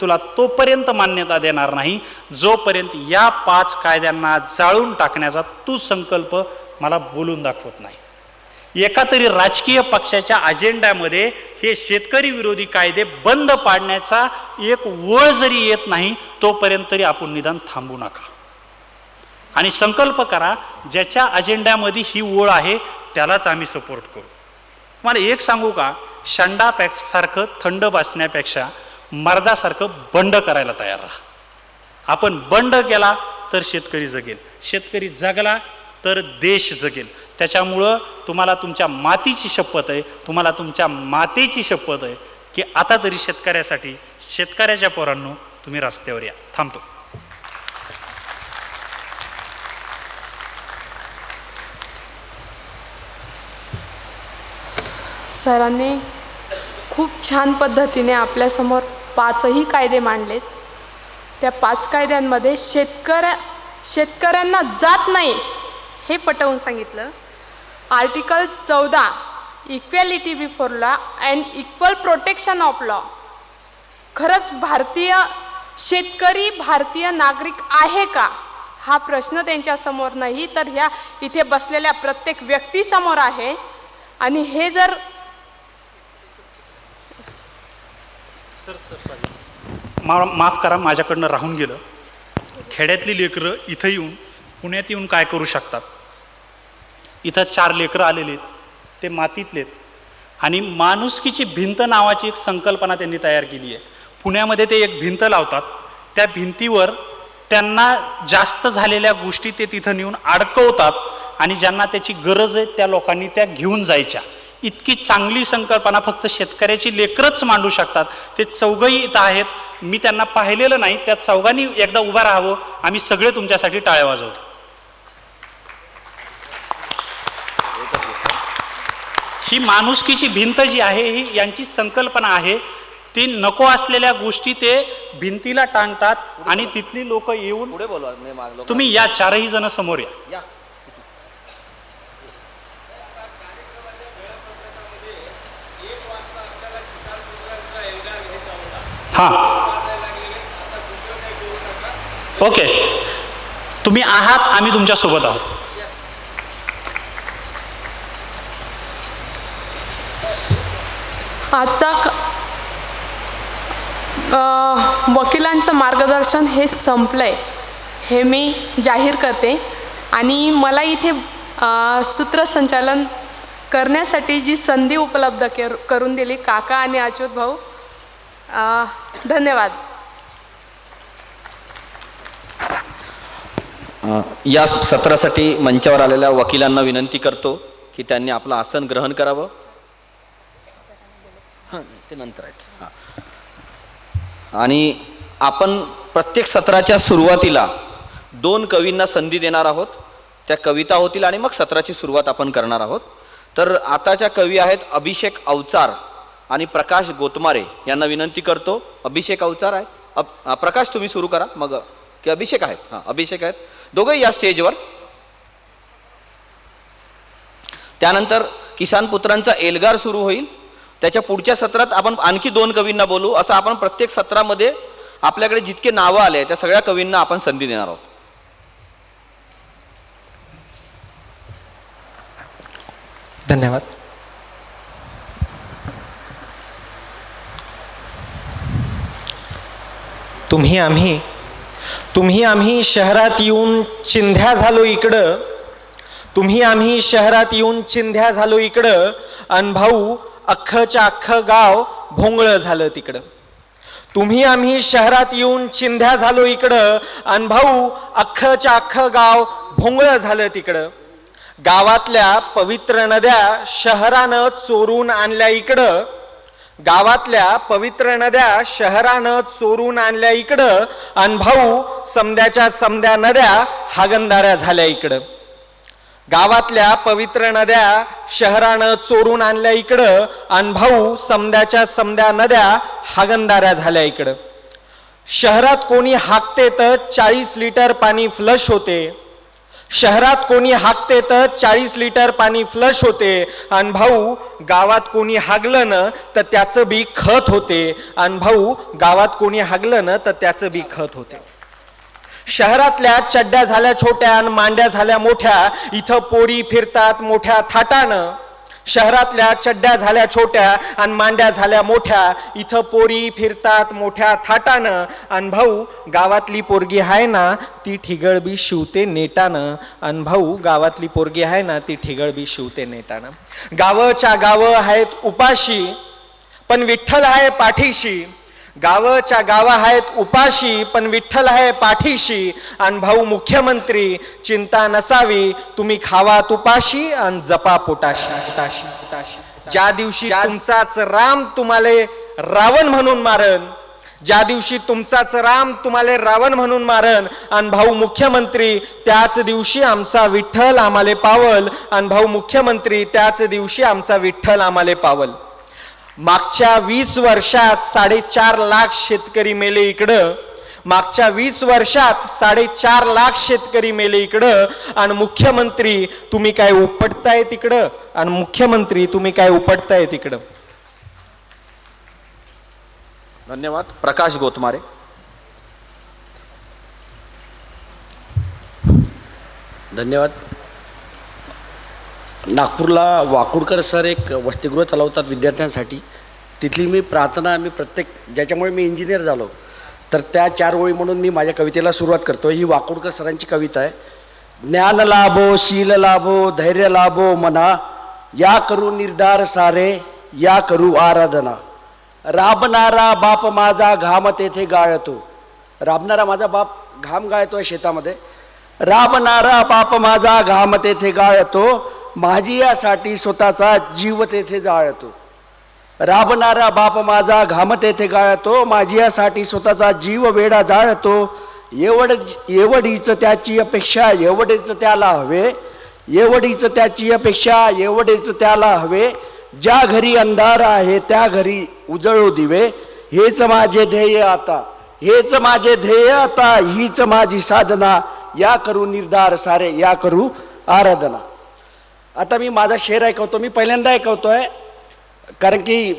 तुला तोपर्यंत मान्यता देणार नाही जोपर्यंत या पाच कायद्यांना जाळून टाकण्याचा तू संकल्प मला बोलून दाखवत नाही. एका तरी राजकीय पक्षाच्या अजेंड्यामध्ये हे शेतकरी विरोधी कायदे बंद पाडण्याचा एक वळ जरी येत नाही तोपर्यंत तरी आपण निदान थांबू नका. आणि संकल्प करा ज्याच्या अजेंड्यामध्ये ही ओळ आहे त्यालाच आम्ही सपोर्ट करू. मला एक सांगू का? शंडासारखं थंड बसण्यापेक्षा मर्दासारखं बंड करायला तयार राहा. आपण बंड केला तर शेतकरी जगेल. शेतकरी जगला तर देश जगेल. त्याच्यामुळं तुम्हाला तुमच्या मातीची शपथ आहे तुम्हाला तुमच्या मातेची शपथ आहे की आता तरी शेतकऱ्यासाठी शेतकऱ्याच्या पोरांनो तुम्ही रस्त्यावर या. थांबतो. सरांनी खूप छान पद्धतीने आपल्यासमोर पाचही कायदे मांडलेत. त्या पाच कायद्यांमध्ये शेतकऱ्या शेतकऱ्यांना जात नाही हे पटवून सांगितलं. आर्टिकल चौदा equality before law and equal protection of law. खरंच भारतीय शेतकरी भारतीय नागरिक आहे का? हा प्रश्न त्यांच्यासमोर नाही तर ह्या इथे बसलेल्या प्रत्येक व्यक्तीसमोर आहे. आणि हे जर मा माफ करा माझ्याकडनं राहून गेलं. खेड्यातली लेकरं इथं येऊन पुण्यात येऊन काय करू शकतात? इथं चार लेकरं आलेली आहेत ते मातीतलेत आणि माणुसकीची भिंत नावाची एक संकल्पना त्यांनी तयार केली आहे. पुण्यामध्ये ते एक भिंत लावतात. त्या भिंतीवर त्यांना जास्त झालेल्या गोष्टी ते तिथं नेऊन अडकवतात आणि ज्यांना त्याची गरज आहे त्या लोकांनी त्या घेऊन जायच्या. इतकी चांगली संकल्पना फक्त शेतकऱ्याची लेकरच मांडू शकतात. ते चौघही इथं आहेत. मी त्यांना पाहिलेलं नाही. त्या चौघांनी एकदा उभा राहावं. आम्ही सगळे तुमच्यासाठी टाळ्या वाजवतो. ही माणुसकीची भिंत जी आहे ही यांची संकल्पना आहे. ती नको असलेल्या गोष्टी ते भिंतीला टांगतात आणि तिथली लोक येऊन पुढे बोलवा. तुम्ही या चारही जण समोर या. हां. ओके तुम्ही आहात आम्ही तुमच्यासोबत आहोत. आजचा वकिलांचं मार्गदर्शन हे संपलंय. हे मी जाहीर करते. आणि मला इथे सूत्रसंचालन करण्यासाठी जी संधी उपलब्ध कर करून दिली काका आणि अच्युत भाऊ धन्यवाद. या सत्रासाठी मंचावर आलेल्या वकिलांना विनंती करतो की त्यांनी आपलं आसन ग्रहण करावं. हां ते नंतर आहेत. हां. आणि आपण प्रत्येक सत्राच्या सुरुवातीला दोन कवींना संधी देणार आहोत. त्या कविता होतील आणि मग सत्राची सुरुवात आपण करणार आहोत. तर आताच्या कवी आहेत अभिषेक अवचार. आणि प्रकाश गोतमारे यांना विनंती करतो अभिषेक अवचार आहे. प्रकाश तुम्ही सुरू करा मग की अभिषेक आहेत. हां अभिषेक आहेत. दोघंही या स्टेजवर. त्यानंतर किसान पुत्रांचा एल्गार सुरू होईल. त्याच्या पुढच्या सत्रात आपण आणखी दोन कवींना बोलू. असं आपण प्रत्येक सत्रामध्ये आपल्याकडे जितके नावं आले त्या सगळ्या कवींना आपण संधी देणार आहोत. धन्यवाद. तुम्ही आम्ही तुम्ही आम्ही शहरात येऊन चिंध्या झालो इकडं. तुम्ही आम्ही शहरात येऊन चिंध्या झालो इकडं. अन भाऊ अख्खच्या अख्खं गाव भोंगळं झालं तिकडं. तुम्ही आम्ही शहरात येऊन चिंध्या झालो इकडं. अन भाऊ अख्खच्या अख्खं गाव भोंगळं झालं तिकडं. गावातल्या पवित्र नद्या शहरानं चोरून आणल्या इकडं. गावातल्या पवित्र नद्या शहरानं चोरून आणल्या इकडं आणि भाऊ समद्याच्या समद्या नद्या हागंदाऱ्या झाल्या इकडं. गावातल्या पवित्र नद्या शहरानं चोरून आणल्या इकडं आणि भाऊ समद्याच्या समद्या नद्या हागंदाऱ्या झाल्या इकडं. शहरात कोणी हाकते तर चाळीस लिटर पाणी फ्लश होते. शहरात कोणी हाकते तर चाळीस लिटर पाणी फ्लश होते. आणि भाऊ गावात कोणी हागलं ना तर त्याचं बी खत होते. आणि भाऊ गावात कोणी हागलं ना तर त्याचं बी खत होते. शहरातल्या चड्ड्या झाल्या छोट्या आणि मांड्या झाल्या मोठ्या. इथं पोरी फिरतात मोठ्या थाटानं. शहरातल्या चड्ड्या झाल्या छोट्या आणि मांड्या झाल्या मोठ्या. इथं पोरी फिरतात मोठ्या थाटानं. आणि भाऊ गावातली पोरगी आहे ना ती ठिगळबी शिवते नेटानं. आणि भाऊ गावातली पोरगी आहे ना ती ठिगळबी शिवते नेटानं. गावच्या गावं आहेत उपाशी पण विठ्ठल आहे पाठीशी. गावच्या गाव आहेत उपाशी पण विठ्ठल आहे पाठीशी. आणि भाऊ मुख्यमंत्री चिंता नसावी तुम्ही खावा तुपाशी आणि जपा पोटाशी. पोटाशी पोटाशी ज्या दिवशी तुमचाच राम तुम्हाला रावण म्हणून मारण ज्या दिवशी तुमचाच राम तुम्हाला रावण म्हणून मारण आणि भाऊ मुख्यमंत्री त्याच दिवशी आमचा विठ्ठल आम्हाला पावल आणि भाऊ मुख्यमंत्री त्याच दिवशी आमचा विठ्ठल आम्हाला पावल. मागच्या वीस वर्षात साडेचार लाख शेतकरी मेले इकडं. मागच्या वीस वर्षात साडेचार लाख शेतकरी मेले इकडं. आणि मुख्यमंत्री तुम्ही काय उपटताय तिकडं? आणि मुख्यमंत्री तुम्ही काय उपटताय तिकडं? धन्यवाद. प्रकाश गोतमारे. धन्यवाद. नागपूरला वाकुडकर सर एक वसतिगृह चालवतात विद्यार्थ्यांसाठी. तिथली मी प्रार्थना मी प्रत्येक ज्याच्यामुळे मी इंजिनियर झालो तर त्या चार ओळी म्हणून मी माझ्या कवितेला सुरुवात करतो. ही वाकुडकर सरांची कविता आहे. ज्ञान लाभो शील लाभो धैर्य लाभो मना या करू निर्धार सारे या करू आराधना. राबणारा बाप माझा घाम तेथे गाळतो. राबणारा माझा बाप घाम गाळतो आहे शेतामध्ये. राबणारा बाप माझा घाम तेथे गाळतो. माझी यासाठी स्वतःचा जीव तेथे जाळतो. राबणारा बाप माझा घाम तेथे गाळतो. माझी यासाठी स्वतःचा जीव वेडा जाळतो. एवढ एवढीच त्याची अपेक्षा एवढेच त्याला हवे. एवढीच त्याची अपेक्षा एवढेच त्याला हवे. ज्या घरी अंधार आहे त्या घरी उजळू दिवे. हेच माझे ध्येय आता. हेच माझे ध्येय आता. हीच माझी साधना. या करू निर्धार सारे या करू आराधना. आता मी माझा शेर ऐकवतो मी पहिल्यांदा ऐकवतो आहे कारण की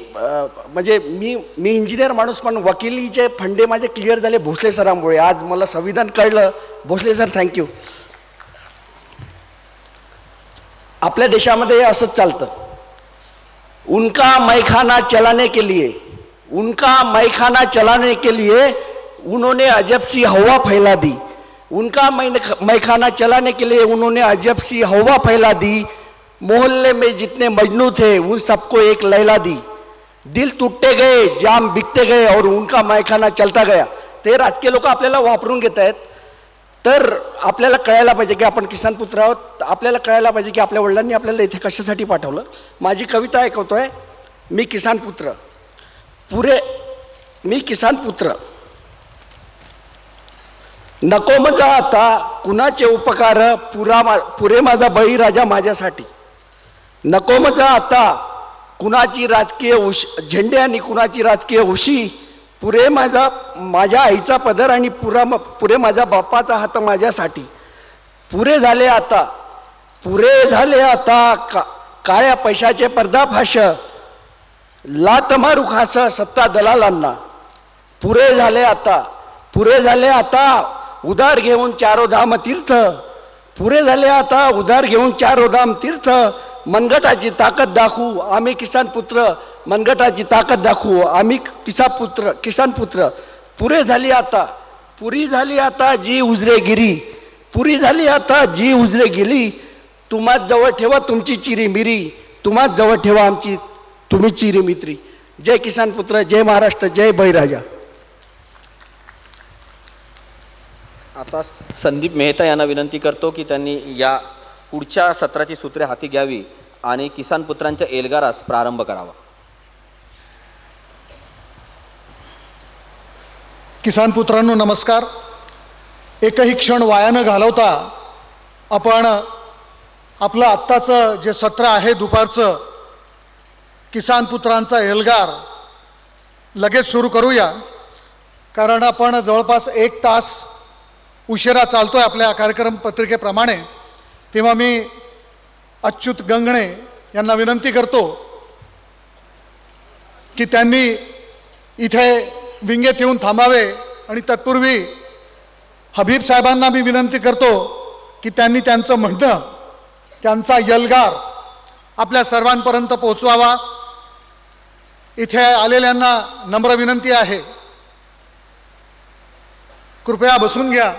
म्हणजे मी मी इंजिनियर माणूस पण वकिलीचे फंडे माझे क्लिअर झाले भोसले सरांमुळे. आज मला संविधान कळलं. भोसले सर थँक्यू आपल्या देशामध्ये असंच चालतं. उनका मैखाना चलाने के लिए उनका मैखाना चलाने के लिए उन्होंने अजब सी हवा फैला दी. उनका मैखाना चलाने के लिए उन्होंने अजब सी हवा फैला दी. मोहल्ले में जितने मजनू थे उन सबको एक लैला दी। दिल तुटते गए जाम बिकते गए और उनका मायखाना चलता गया। ते राजकीय लोक आपल्याला वापरून घेत आहेत तर आपल्याला कळायला पाहिजे की आपण किसान पुत्र आहोत आपल्याला कळायला पाहिजे की आपल्या वडिलांनी आपल्याला इथे कशासाठी पाठवलं? माझी कविता ऐकवतोय मी किसान पुत्र. पुरे मी किसान पुत्र. नको मजा आता कुणाचे उपकार पुरा मा पुरे माझा बळीराजा माझ्यासाठी. नकोमचा आता. कुणाची राजकीय उश झेंडे आणि कुणाची राजकीय उशी पुरे माझा माझ्या आईचा पदर आणि पुरा म- पुरे माझ्या बाप्पाचा हात माझ्यासाठी. पुरे झाले आता. पुरे झाले आता. का काळ्या पैशाचे पर्दाफाश. लात मारू खास सत्ता दलालांना. पुरे झाले आता. पुरे झाले आता. उधार घेऊन चारोधाम तीर्थ. पुरे झाले आता. उधार घेऊन चारोधाम तीर्थ. मनगटाची ताकद दाखवू आम्ही किसान पुत्र मनगटाची ताकद दाखवू आम्ही किसान पुत्र किसान पुत्र. पुरे झाली आता पुरी झाली आता जी उजरे गिरी. पुरी झाली आता जी उजरे गेली तुम्हाच जवळ ठेवा तुमची चिरी मिरी तुम्हाच जवळ ठेवा आमची तुम्ही चिरी मित्री जय किसान पुत्र जय महाराष्ट्र जय बळीराजा. आता संदीप मेहता यांना विनंती करतो की त्यांनी या पुढच्या सत्राची सूत्रे हाती घ्यावी आणि किसान पुत्रांच्या एल्गारास प्रारंभ करावा. किसान पुत्रांनो नमस्कार. एकही क्षण वाया न घालवता आपण आपलं आत्ताचं जे सत्र आहे दुपारचं किसान पुत्रांचा एल्गार लगेच सुरू करूया. कारण आपण जवळपास एक तास उशिरा चालतोय आपल्या कार्यक्रम पत्रिकेप्रमाणे. तेव्हा मी अच्युत गंगणे यांना विनंती करतो की त्यांनी इथे विंगेत येऊन थांबावे आणि तत्पूर्वी हबीब साहेबांना मी विनंती करतो की त्यांनी त्यांचं म्हणणं त्यांचा यलगार आपल्या सर्वांपर्यंत पोहोचवावा. इथे आलेल्यांना नम्र विनंती आहे. कृपया बसून घ्या.